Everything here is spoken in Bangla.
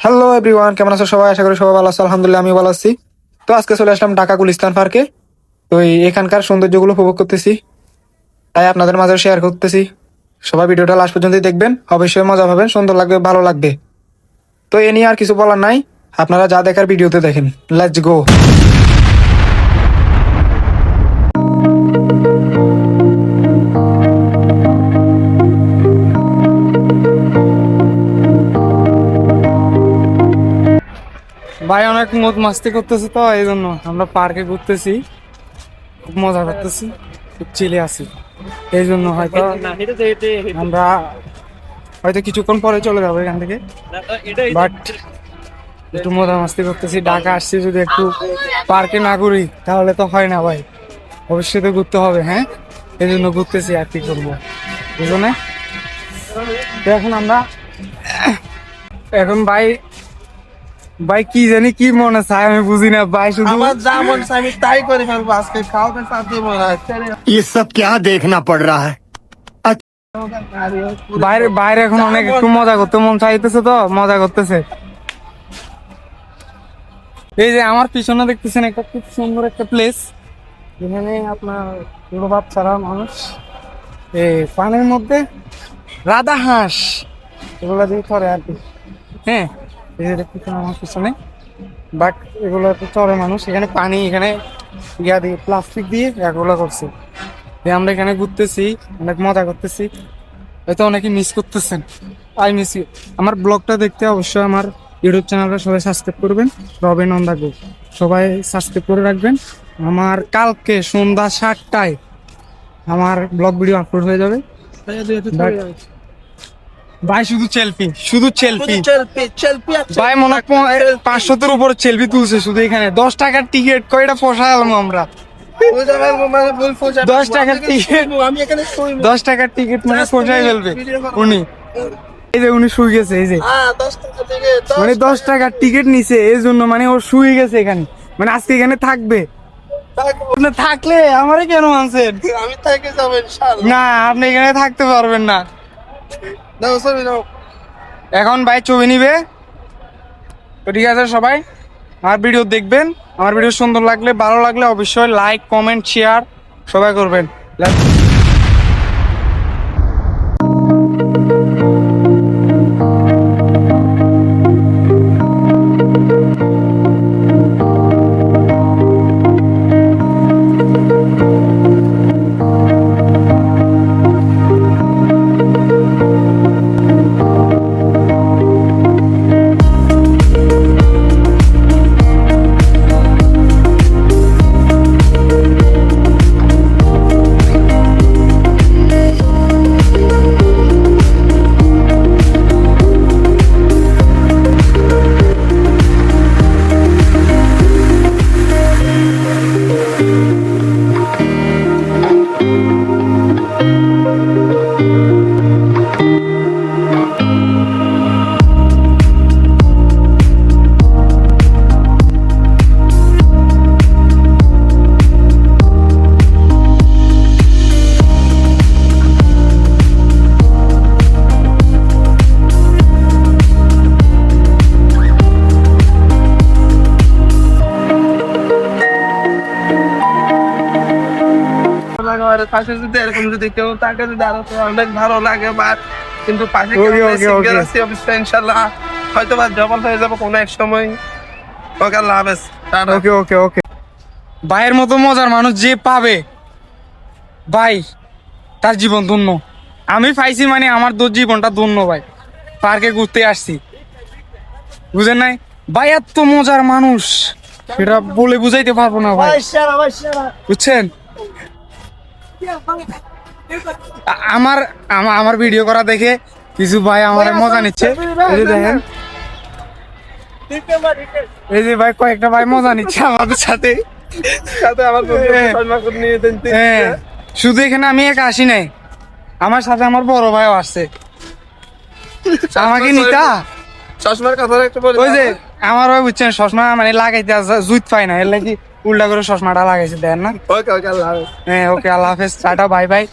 হ্যালো এভরিওয়ান কেমন আছো সবাই? আশা করি সবাই ভালো আছো। আলহামদুলিল্লাহ আমি ভালো আছি। তো আজকে চলে আসলাম ঢাকা গুলিস্তান পার্কে। তো এখানকার সৌন্দর্যগুলো উপভোগ করতেছি। তাই আপনাদের মাঝে শেয়ার করতেছি। সবাই ভিডিওটা লাস্ট পর্যন্ত দেখবেন। অবশ্যই মজা পাবেন, সুন্দর লাগবে, ভালো লাগবে। তো এ নিয়ে আর কিছু বলার নাই। আপনারা যা দেখার ভিডিওতে দেখেন। লেটস গো ভাই অনেক মত মাস্তি করতেছে তো এই জন্য আমরা পার্কে ঘুরতেছি। খুব মজা করতেছি খুব চিলে আছি। এই জন্য হয়তো আমরা হয়তো কিছুক্ষণ পরে চলে যাব এখান থেকে। বাট একটু মজা মাস্তি করতেছি ঢাকা আসছি যদি একটু পার্কে না ঘুরি তাহলে তো হয় না ভাই। অবশ্যই তো ঘুরতে হবে হ্যাঁ? এই জন্য ঘুরতেছি আর কি করব বুঝো না এখন আমরা এখন ভাই ভাই কি জানি কি মনে চায় আমি বুঝি না ভাই শুধু আমার যা মন চায় আমি তাই করে ফেলবো আজকে খাওয়াতে সাথে মনে হয় ये सब क्या देखना पड़ रहा है বাইরে বাইরে এখন অনেক একটু মজা করতে মন চাইতেছে তো মজা করতেছে এই যে আমার পিছনে দেখতেছেন একটা খুব সুন্দর একটা প্লেস এখানে আপনার প্রভাব ছাড়া মানুষ এই পানির মধ্যে রাধা হাঁস এগুলো দিয়ে করে আর কি হ্যাঁ এই যে দেখতেছেন আমার পিছনে বাট এগুলো তো চড়ে মানুষ। এখানে পানি এখানে ইয়া দিয়ে প্লাস্টিক দিয়ে এগুলো করছে। এই আমরা এখানে ঘুরতেছি অনেক মজা করতেছি। হয়তো অনেকে মিস করতেছেন। আই মিস ইউ আমার ব্লগটা দেখতে অবশ্যই আমার ইউটিউব চ্যানেলটা সবাই সাবস্ক্রাইব করবেন। রবে নন্দা গো সবাই সাবস্ক্রাইব করে রাখবেন। আমার কালকে সন্ধ্যা সাতটায় আমার ব্লগ ভিডিও আপলোড হয়ে যাবে। ভাই শুধু চেলপি শুধু চেলপি ভাই মনে প- পাঁচশোতের উপর চেলপি তুলছে শুধু এখানে। দশ টাকার টিকিট কয়টা পোষালাম আমরা? দশ টাকার টিকিট আমি এখানে শুই দশ টাকার টিকিট মানে পোষায় ফেলবে। উনি। এই যে উনি শুয়ে গেছে এই যে। হ্যাঁ মানে দশ টাকার টিকিট নিছে এই জন্য মানে ও শুয়ে গেছে এখানে। মানে আজকে এখানে থাকবে। থাকলে আমারে কেন আনছেন? আমি থেকে যাব না আপনি এখানে থাকতে পারবেন না। এখন ভাই ছবি নিবে। তো ঠিক আছে সবাই, আমার ভিডিও দেখবেন। আমার ভিডিও সুন্দর লাগলে, ভালো লাগলে অবশ্যই লাইক কমেন্ট শেয়ার সবাই করবেন। আমার পাশে যদি এরকম যদি কেউ তাকে যদি আরও অনেক ভালো লাগে বা কিন্তু পাশে সিঙ্গেল. আছে অবশ্যই ইনশাআল্লাহ হয়তো বা জবল হয়ে যাবে কোনো এক সময়। ওকে আল্লাহ হাফেজ। ওকে ওকে ওকে। ভাইয়ের মতো মজার মানুষ যে পাবে ভাই তার জীবন ধন্য। আমি পাইছি মানে আমার তোর জীবনটা ধন্য ভাই। পার্কে ঘুরতে আসছি। বুঝেন নাই? ভাই এত মজার মানুষ। সেটা বলে বুঝাইতে পারব না ভাই। বুঝছেন? আমার আমার ভিডিও করা দেখে কিছু ভাই আমার মজা নিচ্ছে। এই যে দেখেন। এই যে ভাই কয়েকটা ভাই মজা নিচ্ছে আমাদের সাথে। সাথে আমার। সালমা করে নিয়ে দেন তিন- শুধু এখানে আমি একা আসি নাই। আমার সাথে আমার বড় ভাইও আসছে। আমাকে নিতা? চশমার কথা একটু ওই যে আমার ভাই বুঝছেন চশমা মানে লাগাইতে জুত পাই না এর লাগি উল্টা করে চশমাটা লাগাইছে দেন না? ওকে ওকে আল্লাহ হাফেজ। হ্যাঁ ওকে আল্লাহ হাফেজ টাটা বাই বাই।